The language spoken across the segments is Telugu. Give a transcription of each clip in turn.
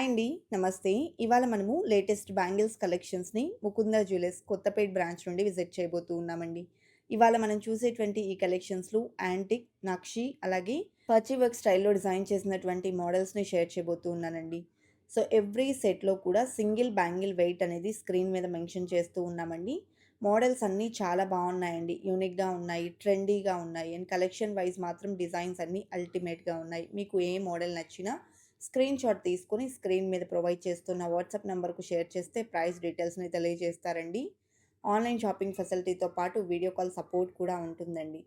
అండి. నమస్తే. ఇవాళ మనము లేటెస్ట్ బ్యాంగిల్స్ కలెక్షన్స్‌ని ముకుంద జ్యువెలర్స్ కొత్తపేట్ బ్రాంచ్ నుండి విజిట్ చేయబోతూ ఉన్నామండి. ఇవాళ మనం చూసేటువంటి ఈ కలెక్షన్స్‌లో యాంటిక్, నక్షి అలాగే పర్చి వర్క్ స్టైల్‌లో డిజైన్ చేసినటువంటి మోడల్స్‌ని షేర్ చేయబోతూ ఉన్నానండి. సో, ఎవ్రీ సెట్‌లో కూడా సింగిల్ బ్యాంగిల్ వెయిట్ అనేది స్క్రీన్ మీద మెన్షన్ చేస్తూ ఉన్నామండి. మోడల్స్ అన్నీ చాలా బాగున్నాయండి యూనిక్‌గా ఉన్నాయి, ట్రెండీగా ఉన్నాయి అండ్ కలెక్షన్ వైస్ మాత్రం డిజైన్స్ అన్నీ అల్టిమేట్‌గా ఉన్నాయి. మీకు ఏ మోడల్ నచ్చినా స్క్రీన్ షాట్ తీసుకొని స్క్రీన్ మీద ప్రొవైడ్ చేస్తున్న వాట్సాప్ నెంబర్కు షేర్ చేస్తే ప్రైస్ డీటెయిల్స్‌ని తెలియజేస్తారండి. ఆన్‌లైన్ షాపింగ్ ఫెసిలిటీతో పాటు వీడియో కాల్ సపోర్ట్ కూడా ఉంటుందండి.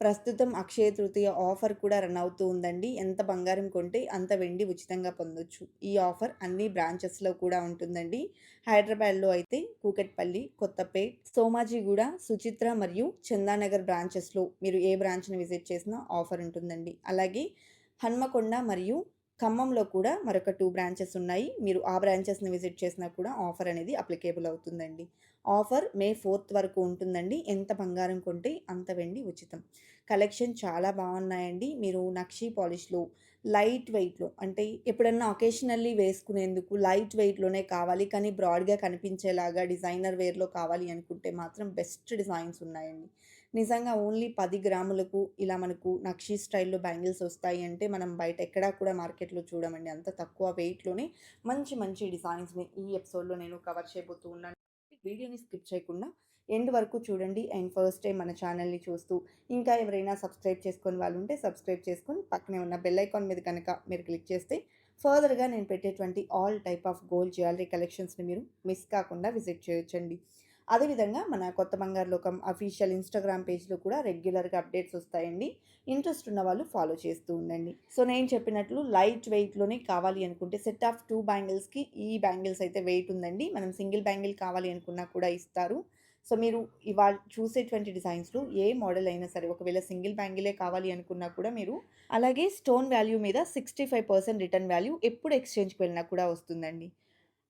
ప్రస్తుతం అక్షయ తృతీయ ఆఫర్ కూడా రన్ అవుతూ ఉందండి. ఎంత బంగారం కొంటే అంత వెండి ఉచితంగా పొందొచ్చు. ఈ ఆఫర్ అన్ని బ్రాంచెస్‌లో కూడా ఉంటుందండి. హైదరాబాద్‌లో అయితే కూకట్పల్లి, కొత్తపేట్, సోమాజిగూడ, సుచిత్ర మరియు చందానగర్ బ్రాంచెస్‌లో మీరు ఏ బ్రాంచ్‌ని విజిట్ చేసినా ఆఫర్ ఉంటుందండి. అలాగే హన్మకొండ మరియు ఖమ్మంలో కూడా మరొక టూ బ్రాంచెస్ ఉన్నాయి. మీరు ఆ బ్రాంచెస్‌ని విజిట్ చేసినా కూడా ఆఫర్ అనేది అప్లికేబుల్ అవుతుందండి. ఆఫర్ మే ఫోర్త్ వరకు ఉంటుందండి. ఎంత బంగారం కొంటే అంత వెండి ఉచితం. కలెక్షన్ చాలా బాగున్నాయండి మీరు నక్షి పాలిష్‌లో లైట్ వెయిట్‌లో అంటే ఎప్పుడన్నా అకేషనల్లీ వేసుకునేందుకు లైట్ వెయిట్‌లోనే కావాలి కానీ బ్రాడ్‌గా కనిపించేలాగా డిజైనర్ వేర్‌లో కావాలి అనుకుంటే మాత్రం బెస్ట్ డిజైన్స్ ఉన్నాయండి. నిజంగా ఓన్లీ పది గ్రాములకు ఇలా మనకు నక్షి స్టైల్‌లో బ్యాంగిల్స్ వస్తాయి అంటే మనం బయట ఎక్కడా కూడా మార్కెట్‌లో చూడమండి. అంత తక్కువ వెయిట్‌లోనే మంచి మంచి డిజైన్స్‌ని ఈ ఎపిసోడ్‌లో నేను కవర్ చేయబోతూ ఉన్నాను. వీడియోని స్కిప్ చేయకుండా ఎండ్ వరకు చూడండి. అండ్ ఫస్ట్ టైం మన ఛానల్‌ని చూస్తూ ఇంకా ఎవరైనా సబ్స్క్రైబ్ చేసుకొని వాళ్ళు ఉంటే సబ్స్క్రైబ్ చేసుకొని పక్కనే ఉన్న బెల్ ఐకాన్ మీద కనుక మీరు క్లిక్ చేస్తే ఫర్దర్‌గా నేను పెట్టేటువంటి all type of gold jewellery కలెక్షన్స్‌ని మీరు మిస్ కాకుండా విజిట్ చేయొచ్చండి. అదేవిధంగా మన కొత్త బంగారు లోకం అఫీషియల్ ఇన్‌స్టాగ్రామ్ పేజ్‌లో కూడా రెగ్యులర్‌గా అప్డేట్స్ వస్తాయండి. ఇంట్రెస్ట్ ఉన్న వాళ్ళు ఫాలో చేస్తూ ఉండండి. సో, నేను చెప్పినట్లు లైట్ వెయిట్‌లోనే కావాలి అనుకుంటే సెట్ ఆఫ్ టూ బ్యాంగిల్స్‌కి ఈ బ్యాంగిల్స్ అయితే వెయిట్ ఉందండి. మనం సింగిల్ బ్యాంగిల్ కావాలి అనుకున్నా కూడా ఇస్తారు. సో, మీరు ఇవాళ చూసేటువంటి డిజైన్స్‌లో ఏ మోడల్ అయినా సరే ఒకవేళ సింగిల్ బ్యాంగిలే కావాలి అనుకున్నా కూడా మీరు అలాగే స్టోన్ వాల్యూ మీద 65% రిటర్న్ వాల్యూ ఎప్పుడు ఎక్స్‌చేంజ్‌కి వెళ్ళినా కూడా వస్తుందండి.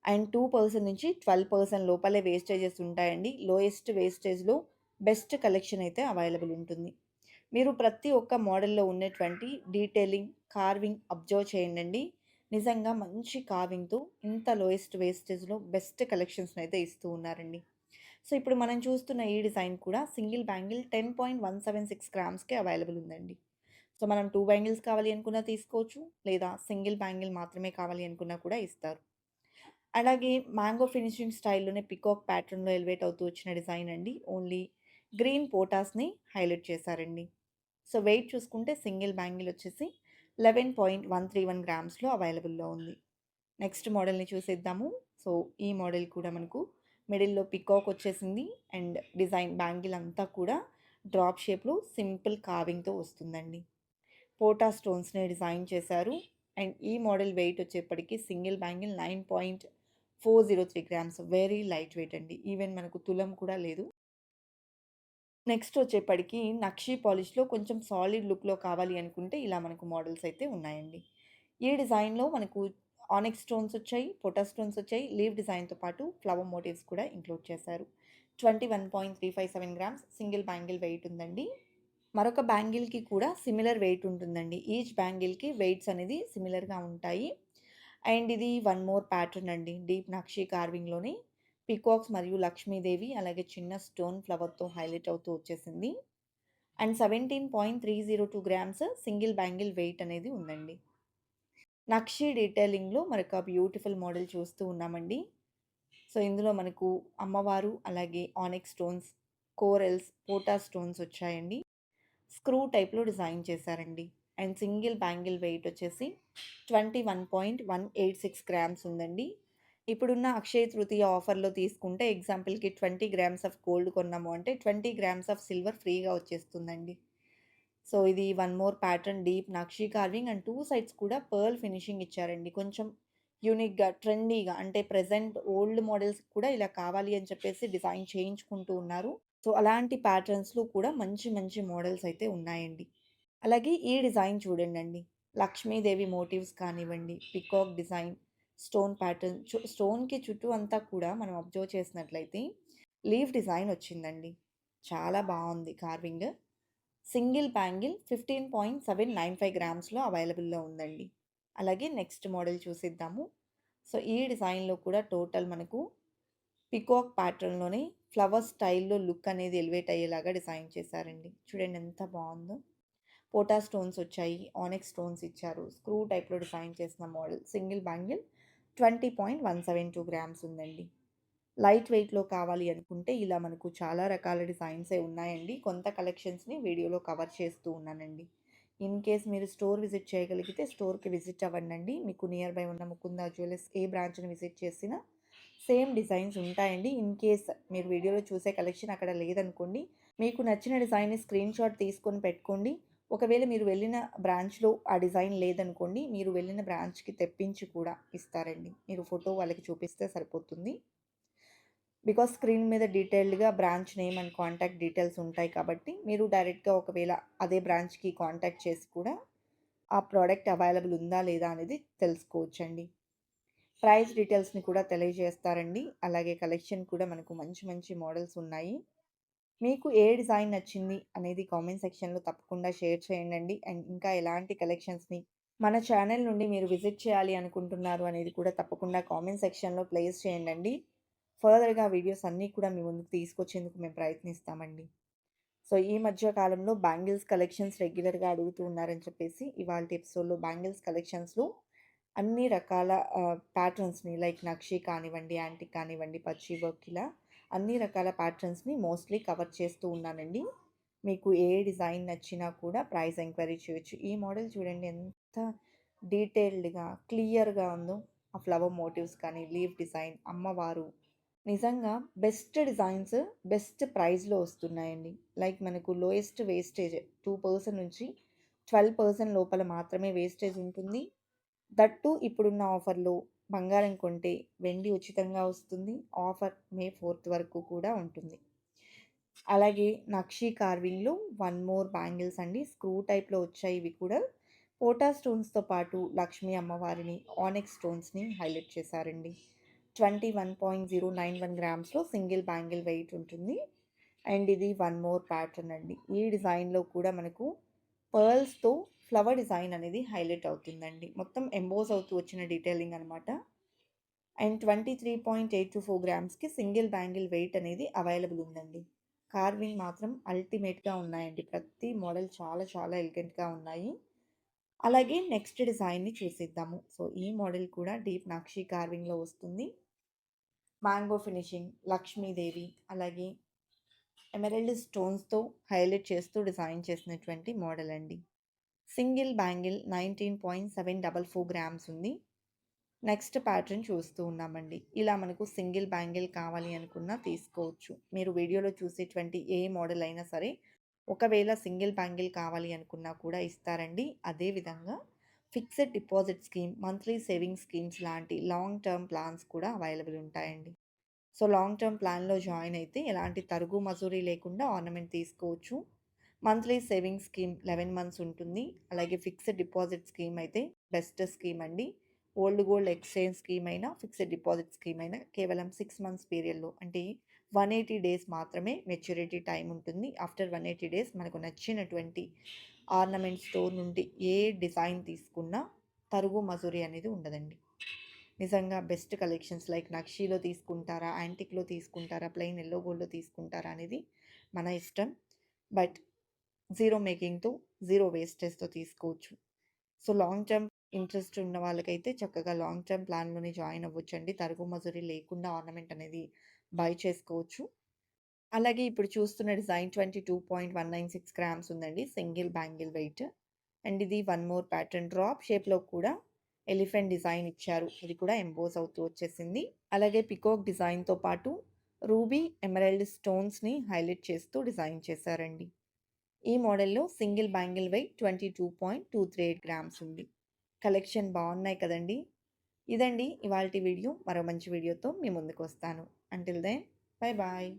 అండ్ టూ పర్సెంట్ నుంచి 12% లోపలే వేస్టేజెస్ ఉంటాయండి. లోయెస్ట్ వేస్టేజ్‌లో బెస్ట్ కలెక్షన్ అయితే అవైలబుల్ ఉంటుంది. మీరు ప్రతి ఒక్క మోడల్‌లో ఉన్నటువంటి డీటెయిలింగ్, కార్వింగ్ అబ్జర్వ్ చేయండండి. నిజంగా మంచి కార్వింగ్‌తో ఇంత లోయెస్ట్ వేస్టేజ్‌లో బెస్ట్ కలెక్షన్స్‌ని అయితే ఇస్తూ ఉన్నారండి. సో, ఇప్పుడు మనం చూస్తున్న ఈ డిజైన్ కూడా సింగిల్ బ్యాంగిల్ 10.176 గ్రామ్స్‌కే అవైలబుల్ ఉందండి. సో, మనం టూ బ్యాంగిల్స్ కావాలి అనుకున్నా తీసుకోవచ్చు. లేదా సింగిల్ బ్యాంగిల్ మాత్రమే కావాలి అనుకున్నా కూడా ఇస్తారు. అలాగే మ్యాంగో ఫినిషింగ్ స్టైల్‌లోనే పికాక్ ప్యాటర్న్‌లో ఎలివేట్ అవుతూ వచ్చిన డిజైన్ అండి. ఓన్లీ గ్రీన్ పోటాస్‌ని హైలైట్ చేశారండి. సో, వెయిట్ చూసుకుంటే సింగిల్ బ్యాంగిల్ వచ్చేసి 11.131 గ్రామ్స్‌లో అవైలబుల్‌లో ఉంది. నెక్స్ట్ మోడల్‌ని చూసేద్దాము. సో, ఈ మోడల్ కూడా మనకు మిడిల్‌లో పికాక్ వచ్చేసింది. అండ్ డిజైన్ బ్యాంగిల్ అంతా కూడా డ్రాప్ షేప్‌లో సింపుల్ కావింగ్తో వస్తుందండి. పోటా స్టోన్స్‌ని డిజైన్ చేశారు. అండ్ ఈ మోడల్ వెయిట్ వచ్చేప్పటికి single bangle nine point 9.403 grams very light weight అండి. ఈవెన్ మనకు తులం కూడా లేదు. నెక్స్ట్ వచ్చేప్పటికి నక్షి పాలిష్‌లో కొంచెం సాలిడ్ లుక్‌లో కావాలి అనుకుంటే ఇలా మనకు మోడల్స్ అయితే ఉన్నాయండి. ఈ డిజైన్‌లో మనకు ఆనెక్ స్టోన్స్ వచ్చాయి, పొటా స్టోన్స్ వచ్చాయి. లీవ్ డిజైన్‌తో పాటు ఫ్లవర్ మోటివ్స్ కూడా ఇంక్లూడ్ చేశారు. 21.357 గ్రామ్స్ సింగిల్ బ్యాంగిల్ వెయిట్ ఉందండి. మరొక బ్యాంగిల్‌కి కూడా సిమిలర్ వెయిట్ ఉంటుందండి. ఈచ్ బ్యాంగిల్‌కి వెయిట్స్ అనేది సిమిలర్‌గా ఉంటాయి. అండ్ ఇది వన్ మోర్ ప్యాటర్న్ అండి. డీప్ నక్షి కార్వింగ్లోని పీకాక్స్ మరియు లక్ష్మీదేవి అలాగే చిన్న స్టోన్ ఫ్లవర్‌తో హైలైట్ అవుతూ వచ్చేసింది. And 17.302 grams single bangle weight అనేది ఉందండి. నక్షి డీటెయిలింగ్‌లో మరొక బ్యూటిఫుల్ మోడల్ చూస్తూ ఉన్నామండి. సో, ఇందులో మనకు అమ్మవారు అలాగే ఆనిక్ స్టోన్స్, కోరల్స్, పోటా స్టోన్స్ వచ్చాయండి. స్క్రూ టైప్‌లో డిజైన్ చేశారండి. అండ్ సింగిల్ బ్యాంగిల్ వెయిట్ వచ్చేసి 21.186 గ్రామ్స్ ఉందండి. ఇప్పుడున్న అక్షయ తృతీయ ఆఫర్‌లో తీసుకుంటే ఎగ్జాంపుల్‌కి 20 గ్రామ్స్ ఆఫ్ గోల్డ్ కొన్నాము అంటే 20 గ్రామ్స్ ఆఫ్ సిల్వర్ ఫ్రీగా వచ్చేస్తుందండి. సో, ఇది వన్ మోర్ ప్యాటర్న్ డీప్ నక్షి కార్వింగ్ అండ్ టూ సైడ్స్ కూడా పర్ల్ ఫినిషింగ్ ఇచ్చారండి. కొంచెం యూనిక్‌గా, ట్రెండీగా అంటే ప్రెజెంట్ ఓల్డ్ మోడల్స్ కూడా ఇలా కావాలి అని చెప్పేసి డిజైన్ చేయించుకుంటూ ఉన్నారు. సో, అలాంటి ప్యాటర్న్స్‌లో కూడా మంచి మంచి మోడల్స్ అయితే ఉన్నాయండి. అలాగే ఈ డిజైన్ చూడండి లక్ష్మీదేవి మోటివ్స్ కానివ్వండి, పికాక్ డిజైన్, స్టోన్ ప్యాటర్న్ స్టోన్‌కి చుట్టూ అంతా కూడా మనం అబ్జర్వ్ చేసినట్లయితే లీఫ్ డిజైన్ వచ్చిందండి. చాలా బాగుంది కార్వింగ్. సింగిల్ బ్యాంగిల్ 15.795 గ్రామ్స్‌లో అవైలబుల్‌లో ఉందండి. అలాగే నెక్స్ట్ మోడల్ చూసిద్దాము సో, ఈ డిజైన్‌లో కూడా టోటల్ మనకు పికాక్ ప్యాటర్న్‌లోనే ఫ్లవర్ స్టైల్‌లో లుక్ అనేది ఎలివేట్ అయ్యేలాగా డిజైన్ చేశారండి. చూడండి ఎంత బాగుందో పోటా స్టోన్స్ వచ్చాయి. ఆనెక్ స్టోన్స్ ఇచ్చారు. స్క్రూ టైప్‌లో డిజైన్ చేసిన మోడల్. సింగిల్ బ్యాంగిల్ 20.172 గ్రామ్స్ ఉందండి. లైట్ వెయిట్‌లో కావాలి అనుకుంటే ఇలా మనకు చాలా రకాల డిజైన్సే ఉన్నాయండి. కొంత కలెక్షన్స్‌ని వీడియోలో కవర్ చేస్తూ ఉన్నానండి. ఇన్ కేస్ మీరు స్టోర్ విజిట్ చేయగలిగితే స్టోర్‌కి విజిట్ అవ్వండి మీకు నియర్ బై ఉన్న ముకుందా జ్యువెలర్స్ ఏ బ్రాంచ్‌ని విజిట్ చేసినా సేమ్ డిజైన్స్ ఉంటాయండి. ఇన్ కేస్ మీరు వీడియోలో చూసే కలెక్షన్ అక్కడ లేదనుకోండి, మీకు నచ్చిన డిజైన్‌ని స్క్రీన్‌షాట్ తీసుకొని పెట్టుకోండి. ఒకవేళ మీరు వెళ్ళిన బ్రాంచ్‌లో ఆ డిజైన్ లేదనుకోండి, మీరు వెళ్ళిన బ్రాంచ్‌కి తెప్పించి కూడా ఇస్తారండి. మీరు ఫోటో వాళ్ళకి చూపిస్తే సరిపోతుంది. బికాస్ స్క్రీన్ మీద డీటెయిల్డ్‌గా branch name and contact details ఉంటాయి కాబట్టి, మీరు డైరెక్ట్‌గా ఒకవేళ అదే బ్రాంచ్‌కి కాంటాక్ట్ చేసి కూడా ఆ ప్రోడక్ట్ అవైలబుల్ ఉందా లేదా అనేది తెలుసుకోవచ్చండి. ప్రైస్ డీటెయిల్స్‌ని కూడా తెలియజేస్తారండి. అలాగే కలెక్షన్ కూడా మనకు మంచి మంచి మోడల్స్ ఉన్నాయి. మీకు ఏ డిజైన్ నచ్చింది అనేది కామెంట్ సెక్షన్‌లో తప్పకుండా షేర్ చేయండండి. అండ్ ఇంకా ఎలాంటి కలెక్షన్స్‌ని మన ఛానల్ నుండి మీరు విజిట్ చేయాలి అనుకుంటున్నారు అనేది కూడా తప్పకుండా కామెంట్ సెక్షన్‌లో ప్లేస్ చేయండండి. ఫర్దర్‌గా వీడియోస్ అన్నీ కూడా మీ ముందుకు తీసుకొచ్చేందుకు మేము ప్రయత్నిస్తామండి. సో, ఈ మధ్య కాలంలో బ్యాంగిల్స్ కలెక్షన్స్ రెగ్యులర్‌గా అడుగుతూ ఉన్నారని చెప్పేసి ఇవాళ ఎపిసోడ్‌లో బ్యాంగిల్స్ కలెక్షన్స్‌లో అన్ని రకాల ప్యాటర్న్స్‌ని లైక్ నక్షి కానివ్వండి, యాంటిక్ కానివ్వండి, పచ్చి వర్క్ ఇలా అన్ని రకాల ప్యాటర్న్స్‌ని మోస్ట్‌లీ కవర్ చేస్తూ ఉన్నానండి. మీకు ఏ డిజైన్ నచ్చినా కూడా ప్రైస్ ఎంక్వైరీ చేయొచ్చు. ఈ మోడల్ చూడండి ఎంత డీటెయిల్డ్‌గా, క్లియర్‌గా ఉందో. ఆ ఫ్లవర్ మోటివ్స్ కానీ, లీవ్ డిజైన్, అమ్మవారు నిజంగా బెస్ట్ డిజైన్స్ బెస్ట్ ప్రైస్‌లో వస్తున్నాయండి. లైక్ మనకు లోయెస్ట్ వేస్టేజ్ టూ పర్సెంట్ నుంచి 12% లోపల మాత్రమే వేస్టేజ్ ఉంటుంది. దట్టు ఇప్పుడున్న ఆఫర్‌లో బంగారం కొంటే వెండి ఉచితంగా వస్తుంది. ఆఫర్ మే ఫోర్త్ వరకు కూడా ఉంటుంది. అలాగే నక్షీ కార్వింగ్‌లో వన్ మోర్ బ్యాంగిల్స్ అండి. స్క్రూ టైప్‌లో వచ్చాయి ఇవి కూడా. పోటా స్టోన్స్‌తో పాటు లక్ష్మీ అమ్మవారిని, ఆనెక్స్ స్టోన్స్‌ని హైలైట్ చేశారండి. 21.091 గ్రామ్స్‌లో సింగిల్ బ్యాంగిల్ వెయిట్ ఉంటుంది. అండ్ ఇది వన్ మోర్ ప్యాటర్న్ అండి. ఈ డిజైన్‌లో కూడా మనకు పర్ల్స్‌తో ఫ్లవర్ డిజైన్ అనేది హైలైట్ అవుతుందండి. మొత్తం ఎంబోస్ అవుతూ వచ్చిన డీటెయిలింగ్ అనమాట. అండ్ 23.824 గ్రామ్స్‌కి సింగిల్ బ్యాంగిల్ వెయిట్ అనేది అవైలబుల్ ఉందండి. కార్వింగ్ మాత్రం అల్టిమేట్‌గా ఉన్నాయండి. ప్రతి మోడల్ చాలా చాలా ఎలిగెంట్‌గా ఉన్నాయి. అలాగే నెక్స్ట్ డిజైన్‌ని చూసేద్దాము. సో, ఈ మోడల్ కూడా డీప్ నక్షి కార్వింగ్‌లో వస్తుంది. మ్యాంగో ఫినిషింగ్, లక్ష్మీదేవి అలాగే ఎమరల్డ్ స్టోన్స్‌తో హైలైట్ చేస్తూ డిజైన్ చేసినటువంటి మోడల్ అండి. సింగిల్ బ్యాంగిల్ 19.744 గ్రామ్స్ ఉంది. నెక్స్ట్ ప్యాటర్న్ చూస్తూ ఉన్నామండి. ఇలా మనకు సింగిల్ బ్యాంగిల్ కావాలి అనుకున్నా తీసుకోవచ్చు. మీరు వీడియోలో చూసేటువంటి ఏ మోడల్ అయినా సరే ఒకవేళ సింగిల్ బ్యాంగిల్ కావాలి అనుకున్నా కూడా ఇస్తారండి. అదే విధంగా fixed deposit scheme, monthly savings schemes లాంటి లాంగ్ టర్మ్ ప్లాన్స్ కూడా అవైలబుల్ ఉంటాయండి. సో, లాంగ్ టర్మ్ ప్లాన్‌లో జాయిన్ అయితే ఎలాంటి తరుగు మజూరీ లేకుండా ఆర్నమెంట్ తీసుకోవచ్చు. మంత్లీ సేవింగ్స్ స్కీమ్ 11 మంత్స్ ఉంటుంది. అలాగే ఫిక్స్డ్ డిపాజిట్ స్కీమ్ అయితే బెస్ట్ స్కీమ్ అండి. ఓల్డ్ గోల్డ్ ఎక్స్‌చేంజ్ స్కీమ్ అయినా, ఫిక్స్డ్ డిపాజిట్ స్కీమ్ అయినా కేవలం సిక్స్ మంత్స్ పీరియడ్‌లో అంటే 180 డేస్ మాత్రమే మెచ్యూరిటీ టైం ఉంటుంది. ఆఫ్టర్ 180 డేస్ మనకు నచ్చినటువంటి ఆర్నమెంట్ స్టోర్ నుండి ఏ డిజైన్ తీసుకున్నా తరుగు మజూరీ అనేది ఉండదండి. నిజంగా బెస్ట్ కలెక్షన్స్ లైక్ నక్షీలో తీసుకుంటారా, యాంటిక్‌లో తీసుకుంటారా, ప్లెయిన్ ఎల్లో గోల్డ్‌లో తీసుకుంటారా అనేది మన ఇష్టం. బట్ జీరో మేకింగ్‌తో, జీరో వేస్టేజ్‌తో తీసుకోవచ్చు. సో, లాంగ్ టర్మ్ ఇంట్రెస్ట్ ఉన్న వాళ్ళకైతే చక్కగా లాంగ్ టర్మ్ ప్లాన్‌లోనే జాయిన్ అవ్వచ్చండి తరుగు మజూరీ లేకుండా ఆర్నమెంట్ అనేది బై చేసుకోవచ్చు. అలాగే ఇప్పుడు చూస్తున్న డిజైన్ 22.196 గ్రామ్స్ ఉందండి. Single bangle weight. అండ్ ఇది వన్ మోర్ ప్యాటర్న్ డ్రాప్ షేప్‌లో కూడా ఎలిఫెంట్ డిజైన్ ఇచ్చారు. ఇది కూడా ఎంబోస్ అవుతూ వచ్చేసింది. అలాగే పికోక్ డిజైన్‌తో పాటు రూబీ, ఎమరాల్డ్ స్టోన్స్‌ని హైలైట్ చేస్తూ డిజైన్ చేశారండి. ఈ మోడల్‌లో సింగిల్ బ్యాంగిల్ వెయిట్ 22.238 గ్రామ్స్ ఉంది. కలెక్షన్ బాగున్నాయి కదండీ! ఇదండి ఇవాల్టి వీడియో. మరో మంచి వీడియోతో మీ ముందుకొస్తాను. Until then bye bye.